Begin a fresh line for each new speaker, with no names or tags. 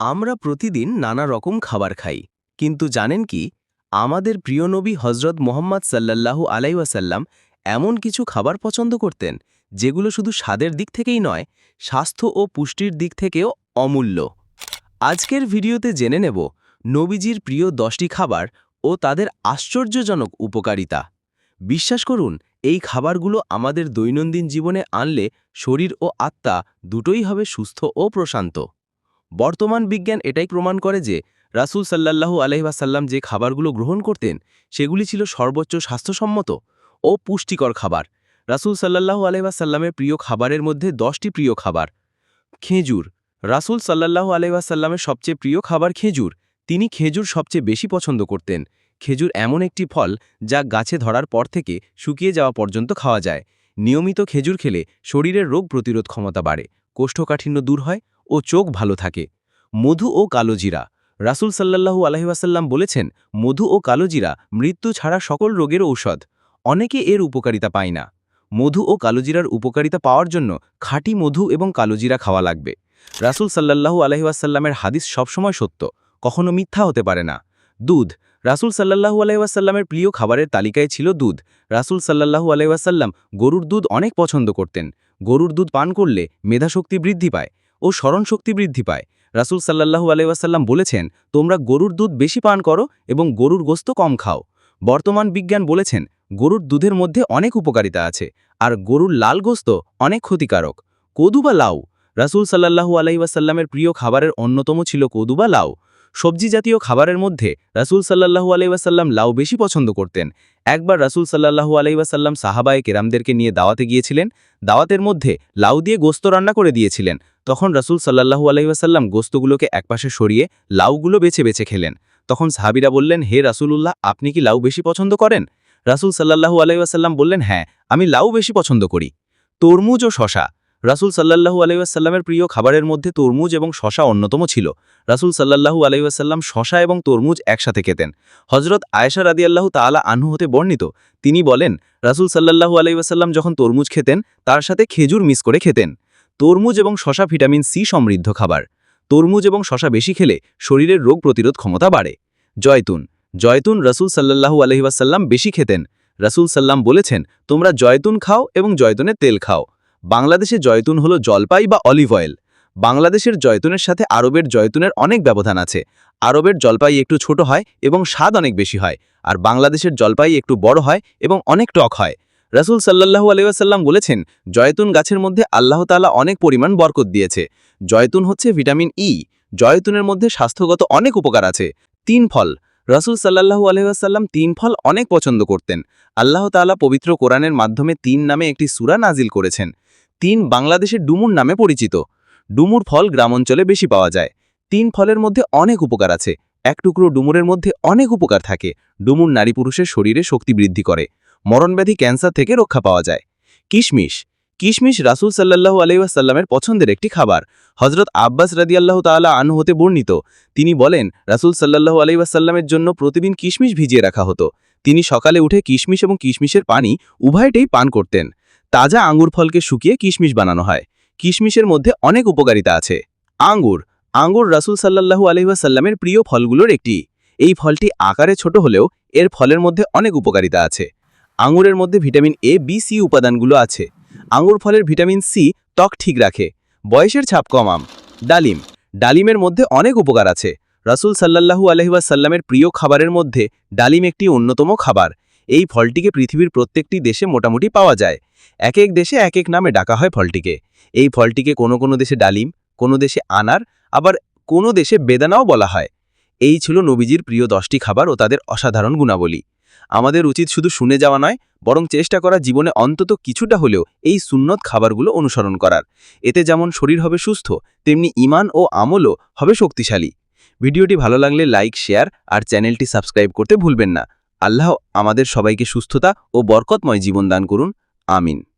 আমরা প্রতিদিন নানা রকম খাবার খাই। কিন্তু জানেন কি? আমাদের প্রিয় নবী হজরত মোহাম্মদ সাল্লাল্লাহু আলাইওয়াসাল্লাম এমন কিছু খাবার পছন্দ করতেন, যেগুলো শুধু স্বাদের দিক থেকেই নয়, স্বাস্থ্য ও পুষ্টির দিক থেকেও অমূল্য। আজকের ভিডিওতে জেনে নেব নবীজির প্রিয় দশটি খাবার ও তাদের আশ্চর্যজনক উপকারিতা। বিশ্বাস করুন, এই খাবারগুলো আমাদের দৈনন্দিন জীবনে আনলে শরীর ও আত্মা দুটোই হবে সুস্থ ও প্রশান্ত। বর্তমান বিজ্ঞান এটাই প্রমাণ করে যে রাসূল সাল্লাল্লাহু আলহিহাসাল্লাম যে খাবারগুলো গ্রহণ করতেন, সেগুলি ছিল সর্বোচ্চ স্বাস্থ্যসম্মত ও পুষ্টিকর খাবার। রাসূল সাল্লাল্লাহু আলহিহাসাল্লামের প্রিয় খাবারের মধ্যে দশটি প্রিয় খাবার। খেজুর। রাসূল সাল্লাল্লাহু আলহিহাসাল্লামের সবচেয়ে প্রিয় খাবার খেজুর। তিনি খেজুর সবচেয়ে বেশি পছন্দ করতেন। খেজুর এমন একটি ফল যা গাছে ধরার পর থেকে শুকিয়ে যাওয়া পর্যন্ত খাওয়া যায়। নিয়মিত খেজুর খেলে শরীরের রোগ প্রতিরোধ ক্ষমতা বাড়ে, কোষ্ঠকাঠিন্য দূর হয় ও চোখ ভালো থাকে। মধু ও কালোজিরা রাসূল সাল্লাল্লাহু আলহিহাসাল্লাম বলেছেন, মধু ও কালোজিরা মৃত্যু ছাড়া সকল রোগের ঔষধ। অনেকে এর উপকারিতা পায় না। মধু ও কালোজিরার উপকারিতা পাওয়ার জন্য খাঁটি মধু এবং কালোজিরা খাওয়া লাগবে। রাসূল সাল্লাল্লাহু আলহিহাসাল্লামের হাদিস সবসময় সত্য, কখনো মিথ্যা হতে পারে না। দুধ। রাসূল সাল্লাল্লাহু আলাইসাল্লামের প্রিয় খাবারের তালিকায় ছিল দুধ। রাসূল সাল্লাল্লাহু আলাইসাল্লাম গরুর দুধ অনেক পছন্দ করতেন। গরুর দুধ পান করলে মেধাশক্তি বৃদ্ধি পায়। ও স্মরণশক্তি বৃদ্ধি পায়। রাসুল সাল্লাহু আলাইসাল্লাম বলেছেন, তোমরা গরুর দুধ বেশি পান করো এবং গরুর গোস্ত কম খাও। বর্তমান বিজ্ঞান বলেছেন, গরুর দুধের মধ্যে অনেক উপকারিতা আছে, আর গরুর লাল গোস্ত অনেক ক্ষতিকারক। কদু বা লাউ? রাসুল সাল্লাহু আলাইসাল্লামের প্রিয় খাবারের অন্যতম ছিল কদু বা লাউ। সবজি জাতীয় খাবারের মধ্যে রাসূল সাল্লাল্লাহু আলাইসাল্লাম লাউ বেশি পছন্দ করতেন। একবার রাসূল সাল্লাহু আলাইসাল্লাম সাহাবায় কেরামদেরকে নিয়ে দাওয়াতে গিয়েছিলেন। দাওয়াতের মধ্যে লাউ দিয়ে গোস্ত রান্না করে দিয়েছিলেন। তখন রাসূল সাল্লাল্লাহু আলাইসাল্লাম গোস্তগুলোকে একপাশে সরিয়ে লাউগুলো বেছে বেছে খেলেন। তখন সাহাবিরা বললেন, হে রাসূলুল্লাহ, আপনি কি লাউ বেশি পছন্দ করেন? রাসূল সাল্লাল্লাহু আলাইসাল্লাম বললেন হ্যাঁ আমি লাউ বেশি পছন্দ করি। তরমুজ ও শশা রাসূল সাল্লাহু আলাইসাল্লামের প্রিয় খাবারের মধ্যে তরমুজ এবং শশা অন্যতম ছিল। রাসূল সাল্লাল্লাহু আলাইসাল্লাম শশা এবং তরমুজ একসাথে খেতেন। হজরত আয়েশা রাদিয়াল্লাহু তাআলা আনহু হতে বর্ণিত, তিনি বলেন, রাসূল সাল্লাল্লাহু আলাইসাল্লাম যখন তরমুজ খেতেন, তার সাথে খেজুর মিস করে খেতেন। তরমুজ এবং শশা ভিটামিন সি সমৃদ্ধ খাবার। তরমুজ এবং শশা বেশি খেলে শরীরের রোগ প্রতিরোধ ক্ষমতা বাড়ে। জয়তুন জয়তুন রাসূল সাল্লাল্লাহু আলহিবাসাল্লাম বেশি খেতেন। রাসূল সাল্লাম বলেছেন, তোমরা জয়তুন খাও এবং জয়তুনের তেল খাও। বাংলাদেশে জয়তুন হলো জলপাই বা অলিভ অয়েল। বাংলাদেশের জয়তুনের সাথে আরবের জয়তুনের অনেক ব্যবধান আছে। আরবের জলপাই একটু ছোট হয় এবং স্বাদ অনেক বেশি হয়, আর বাংলাদেশের জলপাই একটু বড় হয় এবং অনেক টক হয়। রাসুল সাল্লাহু আলাইসাল্লাম বলেছেন, জয়তুন গাছের মধ্যে আল্লাহ তালা অনেক পরিমাণ বরকত দিয়েছে। জয়তুন হচ্ছে ভিটামিন ই জয়তুনের মধ্যে স্বাস্থ্যগত অনেক উপকার আছে। তিন ফল। রাসুল সাল্লাহু আলহাম তিন ফল অনেক পছন্দ করতেন। আল্লাহ তালা পবিত্র কোরআনের মাধ্যমে তিন নামে একটি সুরা নাজিল করেছেন। তিন বাংলাদেশের ডুমুর নামে পরিচিত। ডুমুর ফল গ্রামাঞ্চলে বেশি পাওয়া যায়। তিন ফলের মধ্যে অনেক উপকার আছে। এক টুকরো ডুমুরের মধ্যে অনেক উপকার থাকে। ডুমুর নারী পুরুষের শরীরে শক্তি বৃদ্ধি করে। মরণব্যাধি ক্যান্সার থেকে রক্ষা পাওয়া যায়। কিশমিশ। কিশমিশ রাসুল সাল্লাহু আলাইসাল্লামের পছন্দের একটি খাবার। হজরত আব্বাস রাদিয়াল্লাহ তালা আনু হতে বর্ণিত। তিনি বলেন, রাসুল সাল্লাহু আলাইসাল্লামের জন্য প্রতিদিন কিশমিশ ভিজিয়ে রাখা হতো। তিনি সকালে উঠে কিশমিশ এবং কিশমিশের পানি উভয়টাই পান করতেন। তাজা আঙ্গুর ফলকে শুকিয়ে কিশমিশ বানানো হয়। কিশমিশের মধ্যে অনেক উপকারিতা আছে। আঙ্গুর। আঙ্গুর রাসুল সাল্লাহু আলহিহাসাল্লামের প্রিয় ফলগুলোর একটি। এই ফলটি আকারে ছোট হলেও এর ফলের মধ্যে অনেক উপকারিতা আছে। আঙুরের মধ্যে ভিটামিন এ বি সি উপাদানগুলো আছে। আঙুর ফলের ভিটামিন সি ত্বক ঠিক রাখে। বয়সের ছাপ কমাম ডালিম। ডালিমের মধ্যে অনেক উপকার আছে। রাসুল সাল্লাহু আলহিবাসাল্লামের প্রিয় খাবারের মধ্যে ডালিম একটি অন্যতম খাবার। এই ফলটিকে পৃথিবীর প্রত্যেকটি দেশে মোটামুটি পাওয়া যায়। এক এক দেশে এক এক নামে ডাকা হয় ফলটিকে। এই ফলটিকে কোনো কোনো দেশে ডালিম, কোনো দেশে আনার, আবার কোনো দেশে বেদানাও বলা হয়। এই ছিল নবীজির প্রিয় দশটি খাবার ও তাদের অসাধারণ গুণাবলী। আমাদের উচিত শুধু শুনে যাওয়া নয়, বরং চেষ্টা করা জীবনে অন্তত কিছুটা হলেও এই সুন্নত খাবারগুলো অনুসরণ করার। এতে যেমন শরীর হবে সুস্থ, তেমনি ইমান ও আমলও হবে শক্তিশালী। ভিডিওটি ভালো লাগলে লাইক, শেয়ার আর চ্যানেলটি সাবস্ক্রাইব করতে ভুলবেন না। আল্লাহ আমাদের সবাইকে সুস্থতা ও বরকতময় জীবন দান করুন। আমিন।